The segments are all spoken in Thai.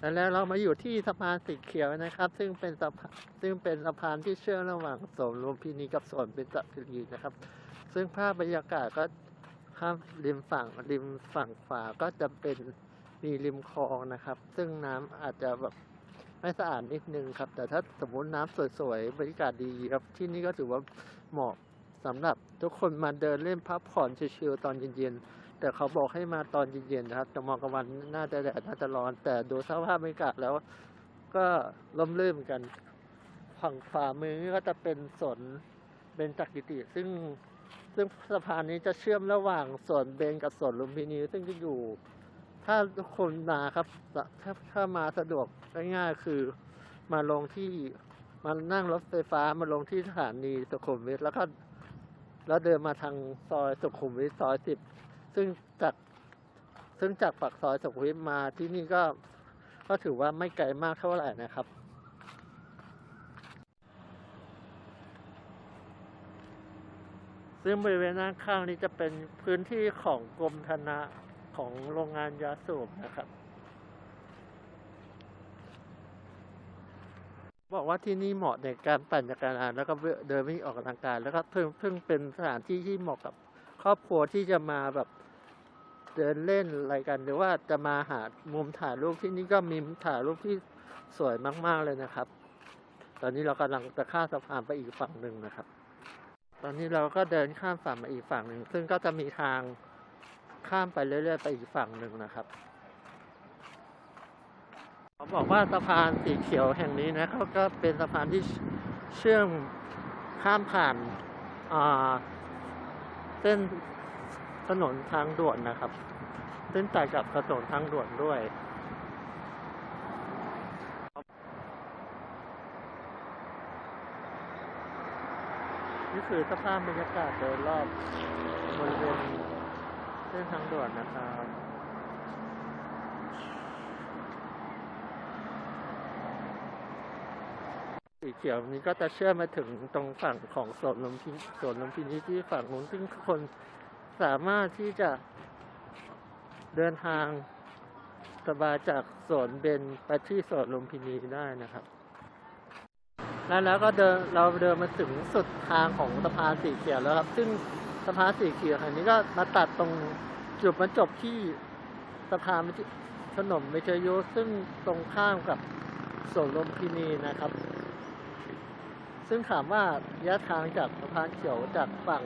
แล้วเรามาอยู่ที่สะพานสีเขียวนะครับ ซึ่งเป็นสะพานซึ่งเป็นสะพานที่เชื่อมระหว่างสวนลุมพินีกับสวนเบญจศิรินะครับ ซึ่งภาพบรรยากาศก็ข้ามริมฝั่งริมฝั่งขวาก็จะเป็นมีริมคลองนะครับ ซึ่งน้ำอาจจะแบบไม่สะอาดนิดนึงครับ แต่ถ้าสมมติน้ำสวยๆบรรยากาศดีครับ ที่นี่ก็ถือว่าเหมาะสำหรับทุกคนมาเดินเล่นพักผ่อนชิลๆตอนเย็นๆ แต่เขาบอกให้มาตอนเย็นๆนะครับแต่มองกลางวันน่าจะแดดน่าจะร้อน แต่ดูสภาพบรรยากาศแล้ว ก็ร่มรื่นกันฝั่งขวามือก็จะเป็นสนเบญจกิติ ซึ่งซึ่งสะพานนี้จะเชื่อมระหว่างสวนเบญกับสวนลุมพินีซึ่งจะอยู่ ถ้าทุกคนมาครับ ถ้าถ้ามาสะดวกง่ายๆคือมาลงที่มานั่งรถไฟฟ้ามาลงที่สถานีสุขุมวิทแล้วก็แล้วเดินมาทางซอยสุขุมวิทซอยสิบ ซึ่งจากซึ่งจากปากซอยสุขุมวิทมาที่นี่ก็ก็ถือว่าไม่ไกลมากเท่าไหร่นะครับ ซึ่งบริเวณด้านข้างนี้จะเป็นพื้นที่ของกรมธนะของโรงงานยาสูบนะครับ บอกว่าที่นี่เหมาะในการปั่นจักรยานแล้วก็เดินวิ่งออกกำลังกายแล้วก็เพิ่งเพิ่งเป็นสถานที่ที่เหมาะกับ ครอบครัวที่จะมาแบบเดินเล่นอะไรกัน หรือว่าจะมาหามุมถ่ายรูปที่นี่ก็มีมุมถ่ายรูปที่สวยมาก ๆเลยนะครับ ตอนนี้เรากำลังจะข้ามสะพานไปอีกฝั่งหนึ่งนะครับ ตอนนี้เราก็เดินข้ามฝั่งมาอีกฝั่งหนึ่ง ซึ่งก็จะมีทางข้ามไปเรื่อยๆไปอีกฝั่งหนึ่งนะครับเขาบอกว่าสะพานสีเขียวแห่งนี้นะเขาก็เป็นสะพานที่เชื่อมข้ามผ่านอ่า เส้นถนนทางด่วนนะครับ เส้นตัดกับถนนทางด่วนด้วยนี่คือสภาพบรรยากาศโดยรอบบริเวณเส้นทางด่วนนะครับ สีเขียวนี้ก็จะเชื่อมมาถึงตรงฝั่งของสวนลมพินสวนลมพินีที่ฝั่งนู้นซึ่งคนสามารถที่จะเดินทางสบายจากสวนเบนไปที่สวนลมพินีได้นะครับ แล้วแล้วก็เดินเราเดินมาถึงสุดทางของสะพานสีเขียวแล้วครับ ซึ่งสะพานสีเขียวอันนี้ก็มาตัดตรงจุดมาจบที่สะพานถนนเมเจโยซึ่งตรงข้ามกับสวนลมพินีนะครับ ซึ่งถามว่าระยะทางจากสะพานเขียวจากฝั่ง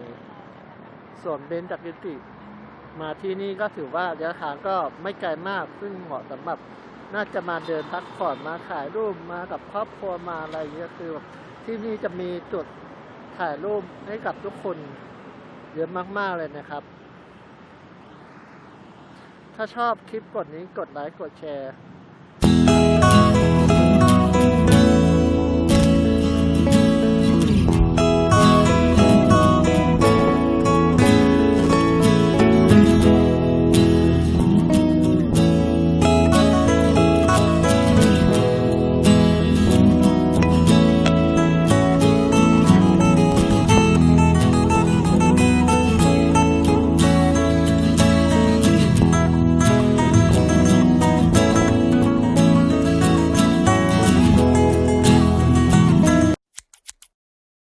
สวนเบญจกิติมาที่นี่ก็ถือว่าระยะทางก็ไม่ไกลมาก ซึ่งเหมาะสำหรับน่าจะมาเดินพักผ่อนมาถ่ายรูปมากับครอบครัวมาอะไรเงี้ยคือแบบที่นี่จะมีจุดถ่ายรูปให้กับทุกคนเยอะมากๆเลยนะครับ ถ้าชอบคลิปกดนี้กดไลค์กดแชร์